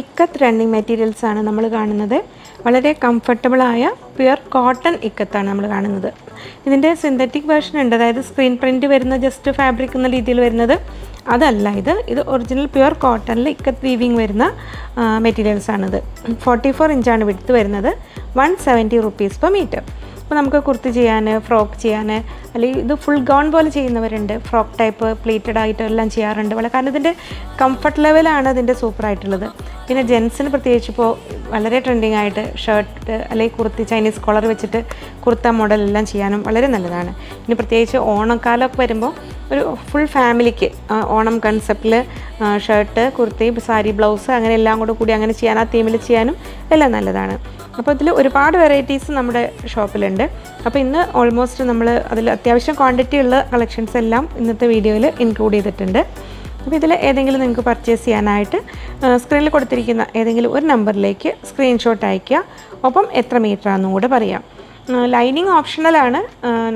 Ikat running materials ആണ് നമ്മൾ കാണുന്നത്. വളരെ കംഫർട്ടബിളായ പ്യുർ കോട്ടൺ ഇക്കത്താണ് നമ്മൾ കാണുന്നത്. ഇതിന്റെ സിന്തറ്റിക് വേർഷൻ ഉണ്ട്. അതായത് സ്ക്രീൻ പ്രിന്റ് വരുന്ന ജസ്റ്റ് ഫാബ്രിക് എന്ന രീതിയിൽ വരുന്നത്. അതല്ല ഇത് ഇത് ഒറിജിനൽ പ്യുർ കോട്ടണിൽ ഇക്കത്ത് വീവിങ് വരുന്ന മെറ്റീരിയൽസ് ആണിത്. ഫോർട്ടി ഫോർ ഇഞ്ചാണ് വിടുത്ത് വരുന്നത്. One seventy rupees per metre അപ്പോൾ നമുക്ക് കുർത്തി ചെയ്യാൻ ഫ്രോക്ക് ചെയ്യാൻ അല്ലെങ്കിൽ ഇത് ഫുൾ ഗൗൺ പോലെ ചെയ്യുന്നവരുണ്ട്. ഫ്രോക്ക് ടൈപ്പ് പ്ലീറ്റഡ് ആയിട്ട് എല്ലാം ചെയ്യാറുണ്ട്. വളരെ കാരണം ഇതിന്റെ കംഫർട്ട് ലെവലാണ് ഇതിന്റെ സൂപ്പറായിട്ടുള്ളത് പിന്നെ ജെൻസിന് പ്രത്യേകിച്ച് ഇപ്പോൾ വളരെ ട്രെൻഡിങ് ആയിട്ട് ഷർട്ട് അല്ലെങ്കിൽ കുർത്തി ചൈനീസ് കോളർ വെച്ചിട്ട് കുർത്ത മോഡൽ എല്ലാം ചെയ്യാനും വളരെ നല്ലതാണ്. ഇനി പ്രത്യേകിച്ച് ഓണക്കാലമൊക്കെ വരുമ്പോൾ ഒരു ഫുൾ ഫാമിലിക്ക് ഓണം കൺസെപ്റ്റിൽ ഷർട്ട് കുർത്തി സാരി ബ്ലൗസ് അങ്ങനെ എല്ലാം കൂടെ കൂടി അങ്ങനെ ചെയ്യാൻ ആ തീമിൽ ചെയ്യാനും എല്ലാം നല്ലതാണ്. അപ്പോൾ ഇതിൽ ഒരുപാട് വെറൈറ്റീസ് നമ്മുടെ ഷോപ്പിലുണ്ട് അപ്പോൾ ഇന്ന് ഓൾമോസ്റ്റ് നമ്മൾ അതിൽ അത്യാവശ്യം ക്വാണ്ടിറ്റി ഉള്ള കളക്ഷൻസ് എല്ലാം ഇന്നത്തെ വീഡിയോയിൽ ഇൻക്ലൂഡ് ചെയ്തിട്ടുണ്ട്. അപ്പോൾ ഇതിൽ ഏതെങ്കിലും നിങ്ങൾക്ക് പർച്ചേസ് ചെയ്യാനായിട്ട് സ്ക്രീനിൽ കൊടുത്തിരിക്കുന്ന ഏതെങ്കിലും ഒരു നമ്പറിലേക്ക് സ്ക്രീൻഷോട്ട് അയയ്ക്കുക. ഒപ്പം എത്ര മീറ്റർ ആണെന്നും കൂടെ പറയാം. ലൈനിങ് ഓപ്ഷണലാണ്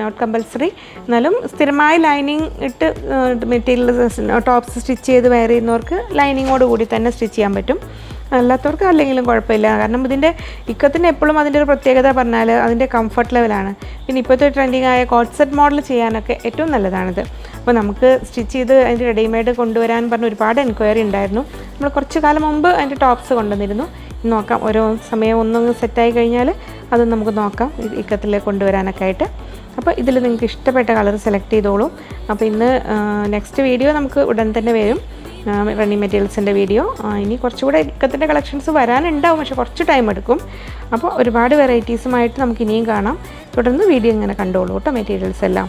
നോട്ട് കമ്പൽസറി എന്നാലും സ്ഥിരമായി ലൈനിങ് ഇട്ട് മെറ്റീരിയൽ ടോപ്സ് സ്റ്റിച്ച് ചെയ്ത് വെയർ ചെയ്യുന്നവർക്ക് ലൈനിങ്ങോട് കൂടി തന്നെ സ്റ്റിച്ച് ചെയ്യാൻ പറ്റും. അല്ലാത്തവർക്ക് അല്ലെങ്കിലും കുഴപ്പമില്ല. കാരണം ഇതിന്റെ ഇക്കത്തിന് എപ്പോഴും അതിന്റെ ഒരു പ്രത്യേകത പറഞ്ഞാൽ അതിന്റെ കംഫർട്ട് ലെവലാണ് പിന്നെ ഇപ്പോഴത്തെ ട്രെൻഡിങ് ആയ കോട്ട് സെറ്റ് മോഡൽ ചെയ്യാനൊക്കെ ഏറ്റവും നല്ലതാണിത്. അപ്പോൾ നമുക്ക് സ്റ്റിച്ച് ചെയ്ത് അതിന്റെ റെഡിമെയ്ഡ് കൊണ്ടുവരാൻ പറഞ്ഞ ഒരുപാട് എൻക്വയറി ഉണ്ടായിരുന്നു. നമ്മൾ കുറച്ച് കാലം മുമ്പ് അതിന്റെ ടോപ്സ് കൊണ്ടുവന്നിരുന്നു. നോക്കാം ഓരോ സമയം ഒന്നൊന്ന് സെറ്റായി കഴിഞ്ഞാൽ അത് നമുക്ക് നോക്കാം ഇക്കത്തിൽ കൊണ്ടുവരാനൊക്കെ ആയിട്ട്. അപ്പോൾ ഇതിൽ നിങ്ങൾക്ക് ഇഷ്ടപ്പെട്ട കളർ സെലക്ട് ചെയ്തോളൂ. അപ്പോൾ ഇന്ന് നെക്സ്റ്റ് വീഡിയോ നമുക്ക് ഉടൻ തന്നെ വരും. റണ്ണിങ് മെറ്റീരിയൽസിന്റെ വീഡിയോ ഇനി കുറച്ചുകൂടെ ഇക്കത്തിന്റെ കളക്ഷൻസ് വരാനുണ്ടാവും പക്ഷെ കുറച്ച് ടൈം എടുക്കും. അപ്പോൾ ഒരുപാട് വെറൈറ്റീസുമായിട്ട് നമുക്ക് ഇനിയും കാണാം. തുടർന്ന് വീഡിയോ ഇങ്ങനെ കണ്ടോളൂ കേട്ടോ മെറ്റീരിയൽസ് എല്ലാം.